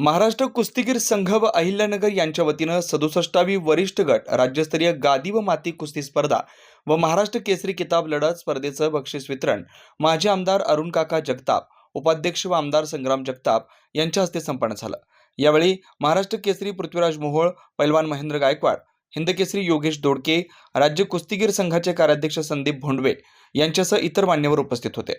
महाराष्ट्र कुस्तीगीर संघ व अहिल्यानगर यांच्या वतीनं सदुसष्टावी वरिष्ठ गट राज्यस्तरीय गादी व माती कुस्ती स्पर्धा व महाराष्ट्र केसरी किताब लढत स्पर्धेचं बक्षीस वितरण. माजी आमदार अरुण काका जगताप उपाध्यक्ष व आमदार संग्राम जगताप यांच्या हस्ते संपन्न झालं. यावेळी महाराष्ट्र केसरी पृथ्वीराज मोहोळ पैलवान महेंद्र गायकवाड हिंदकेसरी योगेश दोडके राज्य कुस्तीगीर संघाचे कार्याध्यक्ष संदीप भोंडवे यांच्यासह इतर मान्यवर उपस्थित होते.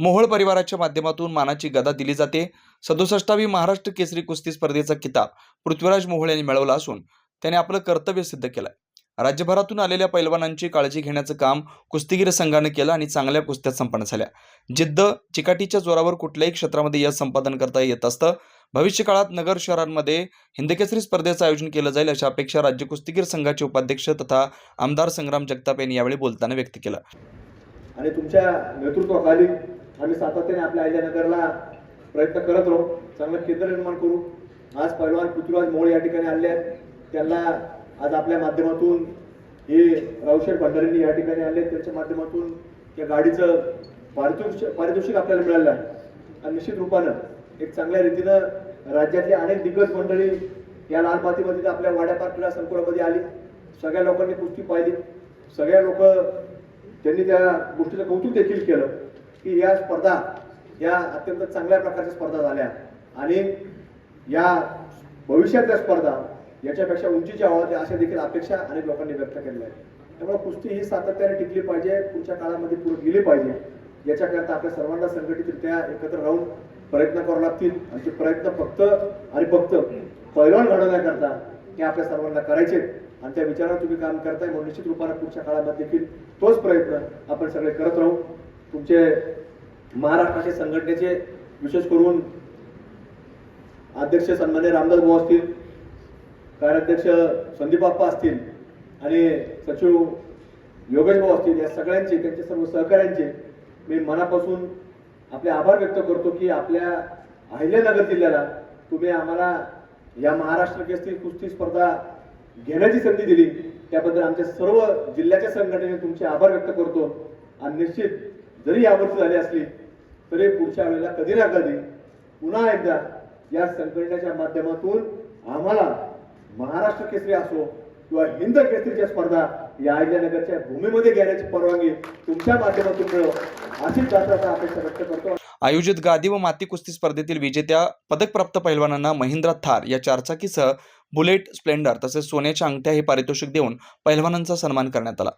मोहोळ परिवाराच्या माध्यमातून मानाची गदा दिली जाते. सदुसष्टावी महाराष्ट्र केसरी कुस्ती स्पर्धेचा किताब पृथ्वीराज मोहोळ यांनी मिळवला असून त्याने आपलं कर्तव्य सिद्ध केलं राज्यभरातून आलेल्या पैलवानांची काळजी घेण्याचं काम कुस्तीगीर संघानं केलं आणि चांगल्या कुस्त्या संपन्न झाल्या. जिद्द चिकाटीच्या जोरावर कुठल्याही क्षेत्रामध्ये यश संपादन करता येत असतं. भविष्य काळात नगर शहरांमध्ये हिंदकेसरी स्पर्धेचं आयोजन केलं जाईल अशा अपेक्षा राज्य कुस्तीगीर संघाचे उपाध्यक्ष तथा आमदार संग्राम जगताप यांनी यावेळी बोलताना व्यक्त केलं. आणि तुमच्या नेतृत्वाखाली आम्ही सातत्याने आपल्या अहिल्यानगरला प्रयत्न करत राहू. चांगलं केंद्र निर्माण करू. आज पैलवान पृथ्वीराज मोळ या ठिकाणी आले आहेत. त्यांना आज आपल्या माध्यमातून हे रावशेर भंडारींनी या ठिकाणी आले आहेत. त्यांच्या माध्यमातून त्या गाडीचं पारितोषिक पारितोषिक आपल्याला मिळालं आहे. आणि निश्चित रूपानं एक चांगल्या रीतीनं राज्यातली अनेक दिग्गज मंडळी या लाल मातीमध्ये आपल्या वाड्यापार क्रीडा संकुलामध्ये आली. सगळ्या लोकांनी कुस्ती पाहिली. सगळ्या लोक त्यांनी त्या गोष्टीचं कौतुक देखील केलं. की या स्पर्धा या अत्यंत चांगल्या प्रकारच्या स्पर्धा झाल्या. आणि या भविष्यातल्या स्पर्धा याच्यापेक्षा उंचीच्या व्हाव्या अशा देखील अपेक्षा अनेक लोकांनी व्यक्त केलेल्या आहेत. त्यामुळे कुस्ती ही सातत्याने टिकली पाहिजे पुढच्या काळामध्ये पुढे गेली पाहिजे याच्याकरता आपल्या सर्वांना संघटितरित्या एकत्र राहून प्रयत्न करावे लागतील. आणि ते प्रयत्न फक्त आणि फक्त पैलवान घडवण्याकरता हे आपल्या सर्वांना करायचे आणि त्या विचारात तुम्ही काम करताय म्हणून निश्चित रूपाने पुढच्या काळामध्ये देखील तोच प्रयत्न आपण सगळे करत राहू. तुमचे महाराष्ट्राचे संघटनेचे विशेष करून अध्यक्ष सन्मान्य रामदास भाऊ असतील कार्याध्यक्ष संदीप बाप्पा असतील आणि सचिव योगेश भाऊ असतील या सगळ्यांचे त्यांचे सर्व सहकाऱ्यांचे मी मनापासून आपले आभार व्यक्त करतो की आपल्या अहिल्यानगर जिल्ह्याला तुम्ही आम्हाला या महाराष्ट्र केसरी कुस्ती स्पर्धा घेण्याची संधी दिली. त्याबद्दल आमच्या सर्व जिल्ह्याच्या संघटनेने तुमचे आभार व्यक्त करतो. आणि निश्चित जरी यावर्षी झाली असली तरी पुढच्या वेळेला कधी ना कधी पुन्हा एकदा या संघटनेच्या माध्यमातून आम्हाला महाराष्ट्र केसरी असो किंवा हिंद केसरीच्या स्पर्धा या अहिल्यानगरच्या भूमीमध्ये घेण्याची परवानगी तुमच्या माध्यमातून मिळो अशीच जात्राचा अपेक्षा व्यक्त करतो. आयोजित गादी व माती कुस्ती स्पर्धेतील विजेत्या पदकप्राप्त पैलवानांना महिंद्रा थार या चारचाकीसह बुलेट स्प्लेंडर तसेच सोन्याच्या अंगठ्या हे पारितोषिक देऊन पैलवानांचा सन्मान करण्यात आला.